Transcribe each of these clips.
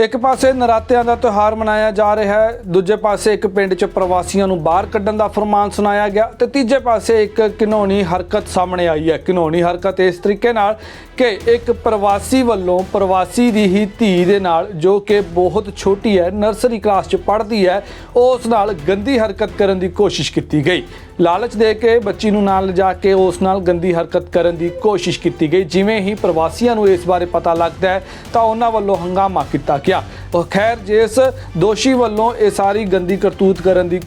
ਇੱਕ ਪਾਸੇ ਨਰਾਤਿਆਂ ਦਾ ਤਿਉਹਾਰ ਮਨਾਇਆ ਜਾ ਰਿਹਾ ਹੈ, ਦੂਜੇ ਪਾਸੇ ਇੱਕ ਪਿੰਡ 'ਚ ਪ੍ਰਵਾਸੀਆਂ ਨੂੰ ਬਾਹਰ ਕੱਢਣ ਦਾ ਫਰਮਾਨ ਸੁਣਾਇਆ ਗਿਆ ਤੇ ਤੀਜੇ ਪਾਸੇ ਇੱਕ ਘਿਨੌਣੀ ਹਰਕਤ ਸਾਹਮਣੇ ਆਈ ਹੈ। ਘਿਨੌਣੀ ਹਰਕਤ ਇਸ ਤਰੀਕੇ ਨਾਲ ਕਿ ਇੱਕ ਪ੍ਰਵਾਸੀ ਵੱਲੋਂ ਪ੍ਰਵਾਸੀ ਦੀ ਹੀ ਧੀ ਦੇ ਨਾਲ ਜੋ ਕਿ ਬਹੁਤ ਛੋਟੀ ਹੈ, ਨਰਸਰੀ ਕਲਾਸ 'ਚ ਪੜ੍ਹਦੀ ਹੈ, ਉਸ ਨਾਲ ਗੰਦੀ ਹਰਕਤ ਕਰਨ ਦੀ ਕੋਸ਼ਿਸ਼ ਕੀਤੀ ਗਈ। ਲਾਲਚ ਦੇ ਕੇ ਬੱਚੀ ਨੂੰ ਨਾਲ ਲਿਜਾ ਕੇ ਉਸ ਨਾਲ ਗੰਦੀ ਹਰਕਤ ਕਰਨ ਦੀ ਕੋਸ਼ਿਸ਼ ਕੀਤੀ ਗਈ। ਜਿਵੇਂ ਹੀ ਪ੍ਰਵਾਸੀਆਂ ਨੂੰ ਇਸ ਬਾਰੇ ਪਤਾ ਲੱਗਦਾ ਹੈ, ਤਾਂ ਉਹਨਾਂ ਵੱਲੋਂ ਹੰਗਾਮਾ ਕੀਤਾ ਗਿਆ। ਉਹ ਖੈਰ, ਜਿਸ ਦੋਸ਼ੀ ਵੱਲੋਂ ਇਹ ਸਾਰੀ ਗੰਦੀ ਕਰਤੂਤ ਕਰਨ ਦੀ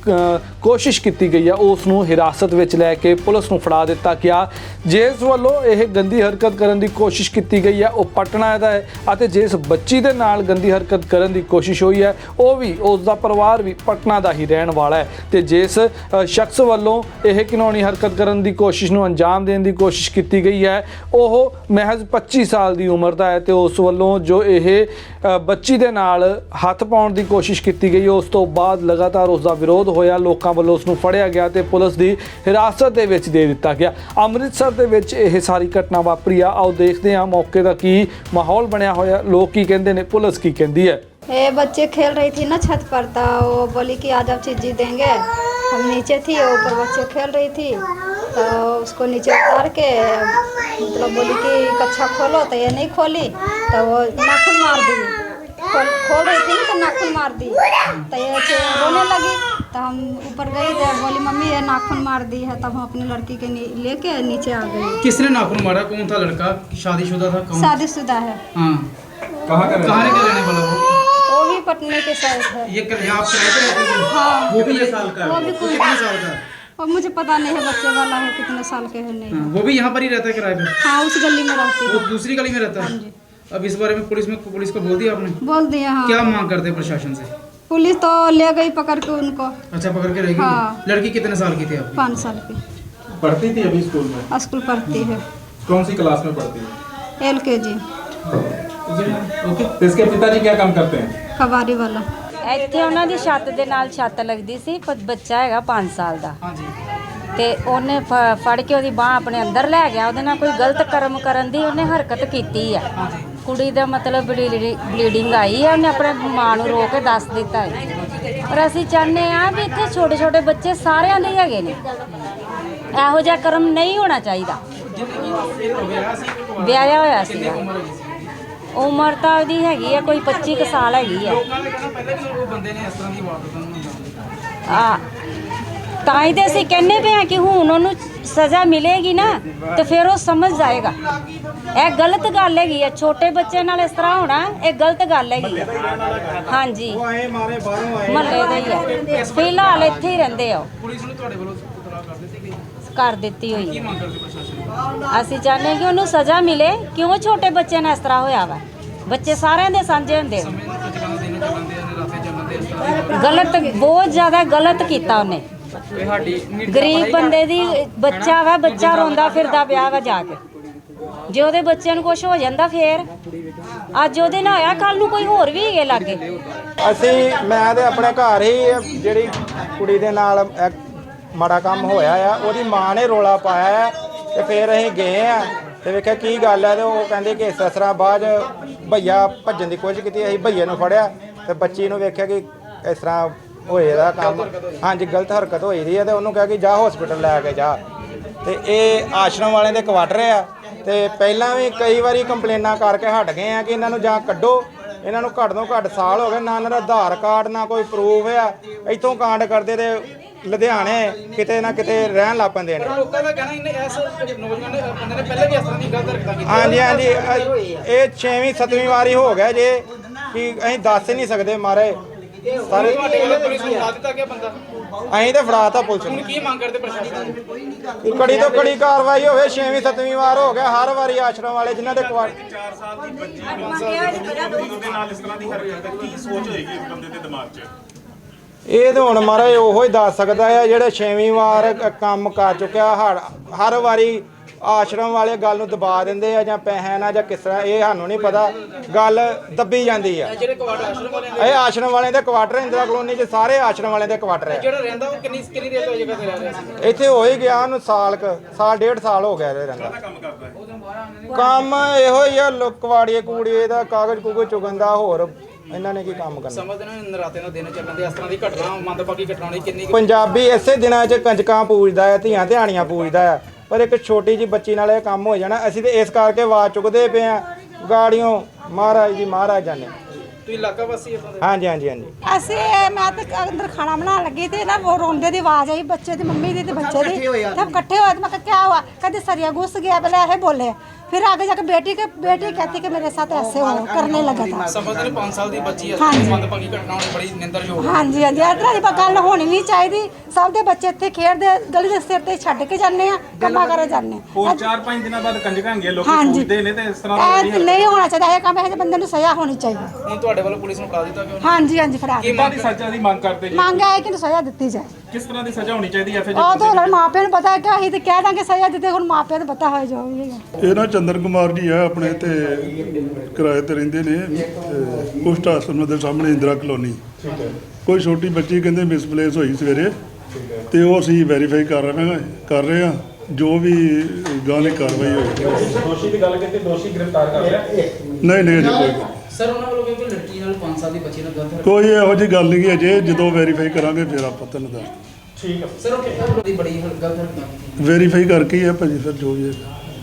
ਕੋਸ਼ਿਸ਼ ਕੀਤੀ ਗਈ ਹੈ, ਉਸ ਨੂੰ ਹਿਰਾਸਤ ਵਿੱਚ ਲੈ ਕੇ ਪੁਲਿਸ ਨੂੰ ਫੜਾ ਦਿੱਤਾ ਗਿਆ। ਜਿਸ ਵੱਲੋਂ ਇਹ ਗੰਦੀ ਹਰਕਤ ਕਰਨ ਦੀ ਕੋਸ਼ਿਸ਼ ਕੀਤੀ ਗਈ ਹੈ, ਉਹ ਪਟਨਾ ਦਾ ਹੈ ਅਤੇ ਜਿਸ ਬੱਚੀ ਦੇ ਨਾਲ ਗੰਦੀ ਹਰਕਤ ਕਰਨ ਦੀ ਕੋਸ਼ਿਸ਼ ਹੋਈ ਹੈ, ਉਹ ਵੀ, ਉਸ ਦਾ ਪਰਿਵਾਰ ਵੀ ਪਟਨਾ ਦਾ ਹੀ ਰਹਿਣ ਵਾਲਾ ਹੈ। ਤੇ ਜਿਸ ਸ਼ਖਸ ਵੱਲੋਂ ਇਹ ਘਿਨੌਣੀ ਹਰਕਤ ਕਰਨ ਦੀ ਕੋਸ਼ਿਸ਼ ਨੂੰ ਅੰਜਾਮ ਦੇਣ ਦੀ ਕੋਸ਼ਿਸ਼ ਕੀਤੀ ਗਈ ਹੈ ਉਹ ਮਹਿਜ਼ 25 ਸਾਲ ਦੀ ਉਮਰ ਦਾ ਹੈ ਤੇ ਉਸ ਵੱਲੋਂ ਜੋ ਇਹ ਅ, ਬੱਚੀ ਦੇ ਨਾਲ ਹੱਥ ਪਾਉਣ ਦੀ ਕੋਸ਼ਿਸ਼ ਕੀਤੀ ਗਈ ਉਸ ਤੋਂ ਬਾਅਦ ਲਗਾਤਾਰ ਉਸ ਦਾ ਵਿਰੋਧ ਹੋਇਆ ਲੋਕਾਂ ਵੱਲੋਂ ਉਸ ਨੂੰ ਫੜਿਆ ਗਿਆ ਤੇ ਪੁਲਿਸ ਦੀ ਹਿਰਾਸਤ ਦੇ ਵਿੱਚ ਦੇ ਦਿੱਤਾ ਗਿਆ ਅੰਮ੍ਰਿਤਸਰ ਦੇ ਵਿੱਚ ਇਹ ਸਾਰੀ ਘਟਨਾ ਵਾਪਰੀ ਆ ਆਓ ਦੇਖਦੇ ਹਾਂ ਮੌਕੇ ਦਾ ਕੀ ਮਾਹੌਲ ਬਣਿਆ ਹੋਇਆ ਲੋਕ ਕੀ ਕਹਿੰਦੇ ਨੇ ਪੁਲਿਸ ਕੀ ਕਹਿੰਦੀ ਹੈ ये बच्चे खेल रही थी ना छत पर तो वो बोली कि आज आप चीज़ी देंगे हम नीचे थी वो ऊपर बच्चे खेल रही थी। तो उसको नीचे उतार के मतलब बोली कि कच्छा खोलो तो ये नहीं खोली तो वो नाखून मार दी। खोल खोल रही थी ना तो नाखून मार दी। तो ये ऐसे रोने लगी तो हम ऊपर गई तो बोली मम्मी ये नाखून मार दी है। तब हम अपनी लड़की के नी- लेके नीचे आ गए। किसने नाखून मारा? कौन था लड़का? शादीशुदा था कौन? शादीशुदा है। हाँ। कहाँ का रहने वाला वो भी पटने के साइड है। ये कर यहाँ आप हाँ। वो भी ये साल का वो भी वो कितने साल का और मुझे पता नहीं है बच्चे वाला है कितने साल के है नहीं। हाँ, वो भी यहाँ पर ही रहता है किराए पे? हाँ उस गली में रहती वो है दूसरी गली में रहता हाँ? है अब इस बारे में पुलिस में पुलिस को बोल दिया आपने? बोल दिया हाँ। क्या मांग करते हैं प्रशासन से? पुलिस तो ले गई पकड़ के उनको। अच्छा पकड़ के रहेगी हाँ। लड़की कितने साल की थी आप पाँच साल की। पढ़ती थी अभी स्कूल में? स्कूल पढ़ती है। कौन सी क्लास में पढ़ती है? एल के जी। ओके तो इसके पिताजी क्या काम करते हैं कबारी वाला ਇੱਥੇ ਉਹਨਾਂ ਦੀ ਛੱਤ ਦੇ ਨਾਲ ਛੱਤ ਲੱਗਦੀ ਸੀ ਪਰ ਬੱਚਾ ਹੈਗਾ 5 ਸਾਲ ਦਾ हाँ जी ਤੇ ਉਹਨੇ ਫ- ਫੜ ਕੇ ਉਹਦੀ ਬਾਹ ਆਪਣੇ ਅੰਦਰ ਲੈ ਗਿਆ ਉਹਦੇ ਨਾਲ ਕੋਈ ਗਲਤ ਕਰਮ ਕਰਨ ਦੀ ਉਹਨੇ ਹਰਕਤ ਕੀਤੀ ਆ ਕੁੜੀ ਦਾ ਮਤਲਬ ਬਲੀਡਿੰਗ ਆਈ ਹੈ ਉਹਨੇ ਆਪਣੇ ਮਾਂ ਨੂੰ ਰੋ ਕੇ ਦੱਸ ਦਿੱਤਾ ਹੈ ਪਰ ਅਸੀਂ ਚਾਹੁੰਦੇ ਆ ਵੀ ਇੱਥੇ ਛੋਟੇ ਛੋਟੇ ਬੱਚੇ ਸਾਰਿਆਂ ਦੇ ਹੀ ਹੈਗੇ ਨੇ ਇਹੋ ਜਿਹਾ ਕਰਮ ਨਹੀਂ ਹੋਣਾ ਚਾਹੀਦਾ ਵਿਆਹਿਆ ਹੋਇਆ ਸੀ ਉਮਰ ਤਾਂ ਉਹਦੀ ਹੈਗੀ ਆ ਕੋਈ 25 ਕੁ ਸਾਲ ਹੈਗੀ ਆ। ਲੋਕਾਂ ਨੇ ਕਹਿਣਾ ਪਹਿਲਾਂ ਵੀ ਉਹ ਬੰਦੇ ਨੇ ਇਸ ਤਰ੍ਹਾਂ ਦੀ ਵਾਰਦਾਤ ਨੂੰ ਅੰਜਾਮ ਆ ਤਾਂ ਹੀ ਤੇ ਅਸੀਂ ਕਹਿੰਨੇ ਪਏ ਆ ਕਿ ਹੁਣ ਉਹਨੂੰ ਸਜ਼ਾ ਮਿਲੇਗੀ ਨਾ ਤਾਂ ਫਿਰ ਉਹ ਸਮਝ ਜਾਏਗਾ। ਇਹ ਗਲਤ ਗੱਲ ਹੈਗੀ ਆ ਛੋਟੇ ਬੱਚੇ ਨਾਲ ਇਸ ਤਰ੍ਹਾਂ ਹੋਣਾ ਇਹ ਗਲਤ ਗੱਲ ਹੈਗੀ ਆ। ਹਾਂਜੀ। ਆਏ ਮਾਰੇ ਬਾਹਰੋਂ ਆਏ। ਮਹੱਲੇ ਦੇ ਹੀ ਆ। ਫਿਲਹਾਲ ਇੱਥੇ ਹੀ ਰਹਿੰਦੇ ਆ ਪੁਲਿਸ ਨੂੰ ਤੁਹਾਡੇ ਵੱਲੋਂ ਇਤਲਾਹ ਕਰ ਦਿੱਤੀ ਗਈ। ਕਰ ਦਿੱਤੀ ਹੋਈ। ਕੀ ਅਸੀਂ ਚਾਹੁੰਦੇ ਹਾਂ ਕਿ ਉਹਨੂੰ ਸਜ਼ਾ ਮਿਲੇ, ਕਿਉਂ ਛੋਟੇ ਬੱਚੇ ਨਾਲ ਇਸ ਤਰ੍ਹਾਂ ਹੋਇਆ ਵਾ? ਬੱਚੇ ਸਾਰਿਆਂ ਦੇ ਸਾਂਝੇ ਹੁੰਦੇ ਨੇ ਗਲਤ, ਬਹੁਤ ਜ਼ਿਆਦਾ ਗਲਤ ਕੀਤਾ ਉਹਨੇ। ਗਰੀਬ ਬੰਦੇ ਦੀ ਬੱਚਾ ਵਾ, ਬੱਚਾ ਰੋਂਦਾ ਫਿਰਦਾ ਪਿਆ ਵਾ ਜਾ ਕੇ। ਜੇ ਉਹਦੇ ਬੱਚਿਆਂ ਨੂੰ ਕੁਝ ਹੋ ਜਾਂਦਾ ਫੇਰ, ਅੱਜ ਉਹਦੇ ਨਾਲ ਹੋਇਆ ਕੱਲ ਨੂੰ ਕੋਈ ਹੋਰ ਵੀ ਹੈਗੇ ਲਾਗੇ। ਅਸੀਂ, ਮੈਂ ਤੇ ਆਪਣੇ ਘਰ ਹੀ ਜਿਹੜੀ ਕੁੜੀ ਦੇ ਨਾਲ ਇਹ ਮਾੜਾ ਕੰਮ ਹੋਇਆ ਆ ਉਹਦੀ ਮਾਂ ਨੇ ਰੋਲਾ ਪਾਇਆ ਆ ਤੇ ਫਿਰ ਅਸੀਂ ਗਏ ਆ ਤੇ ਵੇਖਿਆ ਕੀ ਗੱਲ ਹੈ ਤੇ ਉਹ ਕਹਿੰਦੇ ਕਿ ਤਰ੍ਹਾਂ ਬਾਅਦ ਭਈਆ ਭੱਜਣ ਦੀ ਕੋਸ਼ਿਸ਼ ਕੀਤੀ ਅਸੀਂ ਭਈਏ ਨੂੰ ਫੜਿਆ ਤੇ ਬੱਚੀ ਨੂੰ ਵੇਖਿਆ ਕਿ ਇਸ ਤਰ੍ਹਾਂ ਹੋਏ ਦਾ ਕੰਮ। ਹਾਂਜੀ ਗਲਤ ਹਰਕਤ ਹੋਈ ਦੀ ਹੈ ਤੇ ਉਹਨੂੰ ਕਿਹਾ ਕਿ ਜਾ ਹਸਪੀਟਲ ਲੈ ਕੇ ਜਾ। ਤੇ ਇਹ ਆਸ਼ਰਮ ਵਾਲਿਆਂ ਦੇ ਕੁਆਟਰ ਆ ਤੇ ਪਹਿਲਾਂ ਵੀ ਕਈ ਵਾਰੀ ਕੰਪਲੇਨਾਂ ਕਰਕੇ ਹਟ ਗਏ ਆ ਕਿ ਇਹਨਾਂ ਨੂੰ ਜਾਂ ਕੱਢੋ ਇਹਨਾਂ ਨੂੰ ਘੱਟ ਤੋਂ ਘੱਟ ਸਾਲ ਹੋ ਗਏ ਨਾ ਇਹਨਾਂ ਦਾ ਆਧਾਰ ਕਾਰਡ ਨਾ ਕੋਈ ਪ੍ਰੂਫ ਆ। ਇੱਥੋਂ ਕਾਂਡ ਕਰਦੇ ਤੇ ਲੁਧਿਆਣੇ ਕਿਤੇ ਨਾ ਕਿਤੇ ਰਹਿਣ ਲੱਗ ਪੈਂਦੇ ਨੇ। ਲੋਕਾਂ ਦਾ ਕਹਿਣਾ ਇਹਨੇ ਇਸ ਨੌਜਵਾਨ ਨੇ ਬੰਦੇ ਨੇ ਪਹਿਲੇ ਵੀ ਇਸ ਤਰ੍ਹਾਂ ਦੀ ਗਲਤ ਹਰਕਤਾਂ ਕੀਤੀਆਂ ਹਾਂਜੀ ਹਾਂਜੀ ਇਹ 6ਵੀਂ 7ਵੀਂ ਵਾਰੀ ਹੋ ਗਿਆ ਜੇ ਕਿ ਅਸੀਂ ਦੱਸ ਹੀ ਨਹੀਂ ਸਕਦੇ ਮਾਰੇ। ਸਾਰੇ ਤੁਹਾਡੇ ਵੱਲੋਂ ਪੁਲਿਸ ਨੂੰ ਲਾ ਦਿੱਤਾ ਗਿਆ ਬੰਦਾ। ਅਸੀਂ ਤੇ ਫੜਾਤਾ ਪੁਲਿਸ ਨੂੰ। ਹੁਣ ਕੀ ਮੰਗ ਕਰਦੇ ਪ੍ਰਸ਼ਾਸਨ ਤੋਂ? ਕੜੀ ਤੋਂ ਕੜੀ ਕਾਰਵਾਈ ਹੋਵੇ 6ਵੀਂ 7ਵੀਂ ਵਾਰ ਹੋ ਗਿਆ ਹਰ ਵਾਰੀ ਆਸ਼ਰਮ ਵਾਲੇ ਜਿਨ੍ਹਾਂ ਦੇ ਕੁਆਟਰ 4 ਸਾਲ ਦੀ ਬੱਚੀ 5 ਸਾਲ ਦੀ ਬੱਚੀ ਨਾਲ ਇਸ ਤਰ੍ਹਾਂ ਦੀ ਹਰਕਤ ਹੈ ਕੀ ਸੋਚ ਹੋਏਗੀ ਇਸ ਬੰਦੇ ਦੇ ਦਿਮਾਗ 'ਚ? ਇਹ ਤਾਂ ਹੁਣ ਮਹਾਰਾਜ ਉਹੋ ਹੀ ਦੱਸ ਸਕਦਾ ਹੈ ਜਿਹੜੇ ਛੇਵੀਂ ਵਾਰ ਕ- ਕੰਮ ਕਰ ਚੁੱਕਿਆ ਹਰ ਹਰ ਵਾਰੀ ਆਸ਼ਰਮ ਵਾਲੇ ਗੱਲ ਨੂੰ ਦਬਾ ਦਿੰਦੇ ਆ ਜਾਂ ਪੈਸਿਆਂ ਨਾਲ ਜਾਂ ਕਿਸ ਤਰ੍ਹਾਂ ਇਹ ਸਾਨੂੰ ਨਹੀਂ ਪਤਾ। ਗੱਲ ਦੱਬੀ ਜਾਂਦੀ ਆ। ਜਿਹੜੇ ਕੁਆਟਰ ਆਸ਼ਰਮ ਵਾਲੇ ਨੇ। ਇਹ ਆਸ਼ਰਮ ਵਾਲਿਆਂ ਦੇ ਕੁਆਟਰ ਇੰਦਰਾ ਕਲੋਨੀ 'ਚ ਸਾਰੇ ਆਸ਼ਰਮ ਵਾਲਿਆਂ ਦੇ ਕੁਆਟਰ ਆ। ਜਿਹੜਾ ਰਹਿੰਦਾ ਉਹ ਕਿੰਨੀ ਕਿੰਨੀ ਦੇਰ ਤੋਂ ਜਗ੍ਹਾ ਤੇ ਰਹਿ ਰਿਹਾ ਸੀ? ਇੱਥੇ ਹੋ ਹੀ ਗਿਆ ਉਹਨੂੰ ਸਾਲ ਕ ਸਾਲ ਡੇਢ ਸਾਲ ਹੋ ਗਿਆ ਇਹ ਰਹਿੰਦਾ। ਕੰਮ ਕਰਦਾ ਹੈ ਕੰਮ ਇਹੋ ਹੀ ਆ ਲੁਕਵਾੜੀਏ ਕੂੜੀਏ ਦਾ ਕਾਗਜ਼ ਕੂਗਜ਼ ਚੁਗਣ ਦਾ ਹੋਰ ਇਹਨਾਂ ਨੇ ਕੀ ਕੰਮ ਕਰਨਾ? ਸਮਝਦੇ ਨੇ ਨਰਾਤੇ ਦਾ ਦਿਨ ਚੱਲਣ ਦੇ ਇਸ ਤਰ੍ਹਾਂ ਦੀ ਘਟਨਾ ਮੰਦਭਾਗੀ ਘਟਨਾ ਹੋਣੀ ਕਿੰਨੀ ਪੰਜਾਬੀ ਇਸੇ ਦਿਨਾਂ 'ਚ ਕੰਜਕਾਂ ਪੂਜਦਾ ਹੈ ਧੀਆਂ ਧਿਆਣੀਆਂ ਪੂਜਦਾ ਹੈ ਪਰ ਇੱਕ ਛੋਟੀ ਜੀ ਬੱਚੀ ਨਾਲ ਇਹ ਕੰਮ ਹੋ ਜਾਣਾ। ਅਸੀਂ ਤੇ ਇਸ ਕਰਕੇ ਆਵਾਜ਼ ਚੁੱਕਦੇ ਪਏ ਆ ਗਾੜੀਆਂ ਮਹਾਰਾਜ ਦੀ ਮਹਾਰਾਜ ਜਾਨੇ ਤੁਸੀਂ ਇਲਾਕਾ ਵਾਸੀ ਹੋ ਹਾਂਜੀ ਹਾਂਜੀ ਹਾਂਜੀ। ਅਸੀਂ ਮੈਂ ਤੇ ਅੰਦਰ ਖਾਣਾ ਬਣਾਉਣ ਲੱਗੀ ਤੇ ਨਾ ਉਹ ਰੋਂਦੇ ਦੀ ਆਵਾਜ਼ ਆਈ ਬੱਚੇ ਦੀ ਮੰਮੀ ਦੀ ਤੇ ਬੱਚੇ ਦੀ। ਸਭ ਇਕੱਠੇ ਹੋਏ ਤੇ ਮੈਂ ਕਿਹਾ ਕੀ ਹੋਇਆ? ਕਦੇ ਸਰੀਆ ਗੁੱਸ ਗਿਆ ਪਹਿਲਾਂ ਇਹ ਬੋਲੇ। फिर आगे जाके बेटी के बेटी कहती कि मेरे साथ ऐसे हो करने लगा था ਸਮਝਦੇ ਨੇ 5 ਸਾਲ ਦੀ ਬੱਚੀ ਹੈ ਹਾਂਜੀ। ਮੰਦਭਾਗੀ ਘਟਨਾ ਹੋਣੀ ਬੜੀ ਨਿੰਦਰਯੋਗ ਹੈ। ਹਾਂਜੀ ਹਾਂਜੀ ਇਸ ਤਰ੍ਹਾਂ ਦੀ ਗੱਲ ਹੋਣੀ ਨਹੀਂ ਚਾਹੀਦੀ ਸਭ ਦੇ ਬੱਚੇ ਇੱਥੇ ਖੇਡਦੇ ਗਲੀ ਦੇ ਸਿਰ ਤੇ ਛੱਡ ਕੇ ਜਾਂਦੇ ਆ ਕੰਮਾਂ ਕਰੇ ਜਾਂਦੇ ਹੋਰ ਆ 4-5 ਦਿਨਾਂ ਬਾਅਦ ਕੰਜਕਾਂ ਹੈਗੀਆਂ ਲੋਕੀ ਹਾਂਜੀ। ਪੂਜਦੇ ਨੇ ਤੇ ਇਸ ਤਰ੍ਹਾਂ ਦਾ ਇਹ ਨਹੀਂ ਹੋਣਾ ਚਾਹੀਦਾ ਇਹ ਕੰਮ ਇਹ ਜਿਹੇ ਬੰਦੇ ਨੂੰ ਸਜ਼ਾ ਹੋਣੀ ਚਾਹੀਦੀ ਹੁਣ ਤੁਹਾਡੇ ਵੱਲੋਂ ਪੁਲਿਸ ਨੂੰ ਫੜਾ ਦਿੱਤਾ ਕਿ ਹਾਂਜੀ ਹਾਂਜੀ ਫੜਾ ਕੀ ਦਿੱਤਾ। ਕਿੱਦਾਂ ਦੀ ਸਜ਼ਾ ਦੀ ਮੰਗ ਕਰਦੇ ਜੀ ਮੰਗ ਹੈ ਕਿ ਇਹਨੂੰ ਸਜ਼ਾ ਦਿੱਤੀ ਜਾਏ ਕਿਸ ਤਰ੍ਹਾਂ ਦੀ ਸਜ਼ਾ ਹੋਣੀ ਚਾਹੀਦੀ ਹੈ ਫਿਰ ਉਹ ਤਾਂ ਹੁਣ ਮਾਪਿਆਂ ਨੂੰ ਪਤਾ ਹੈ ਕਿ ਅਸੀਂ ਤੇ ਕਹਿ ਦਾਂਗੇ ਸਜ਼ਾ ਦਿੱਤੇ ਹੁਣ ਮਾਪਿਆਂ ਨੂੰ ਪਤਾ ਹੋਏ ਜੋ ਵੀ ਹੈ ਇਹ ਨਾ ਚੰਦਰ ਕੁਮਾਰ ਜੀ ਆ ਆਪਣੇ ਤੇ ਕਿਰਾਏ ਤੇ ਰਹਿੰਦੇ ਨੇ ਤੇ ਕੁਸ਼ਟ ਆਸਰਮ ਦੇ ਸਾਹਮਣੇ ਇੰਦਰਾ ਕਲੋਨੀ। ਕੋਈ ਛੋਟੀ ਬੱਚੀ ਕਹਿੰਦੇ ਮਿਸਪਲੇਸ ਹੋਈ ਸਵੇਰੇ ਤੇ ਉਹ ਅਸੀਂ ਵੈਰੀਫਾਈ ਕਰ ਰਹੇ ਹਾਂ ਕਰ ਰਹੇ ਹਾਂ। ਜੋ ਵੀ ਗਾਲੀ ਕਾਰਵਾਈ ਹੋਈ। ਦੋਸ਼ੀ ਦੀ ਗੱਲ ਕੀਤੀ ਦੋਸ਼ੀ ਗ੍ਰਿਫਤਾਰ ਕਰ ਲਿਆ। ਨਹੀਂ ਨਹੀਂ ਅਜੇ ਕੋਈ। ਗੱਲ ਨਹੀਂ। ਸਰ ਉਹਨਾਂ ਵੱਲੋਂ ਕਿਉਂਕਿ ਲੜਕੀ ਨਾਲ 5 ਸਾਲ ਦੀ ਬੱਚੀ ਨਾਲ ਗਲਤ ਕੋਈ ਇਹੋ ਜਿਹੀ ਗੱਲ ਨਹੀਂ ਅਜੇ ਜਦੋਂ ਵੈਰੀਫਾਈ ਕਰਾਂਗੇ ਫਿਰ ਆਪਾਂ ਤੁਹਾਨੂੰ ਦੱਸ ਸਰ ਉਹ ਕਿੰਨਾ ਬੜੀ ਬੜੀ ਗਲਤ ਹਰਕਤ ਕੀਤੀ ਵੈਰੀਫਾਈ ਕਰਕੇ ਹੀ ਆ ਭਾਜੀ ਫਿਰ ਜੋ ਵੀ ਹੈ।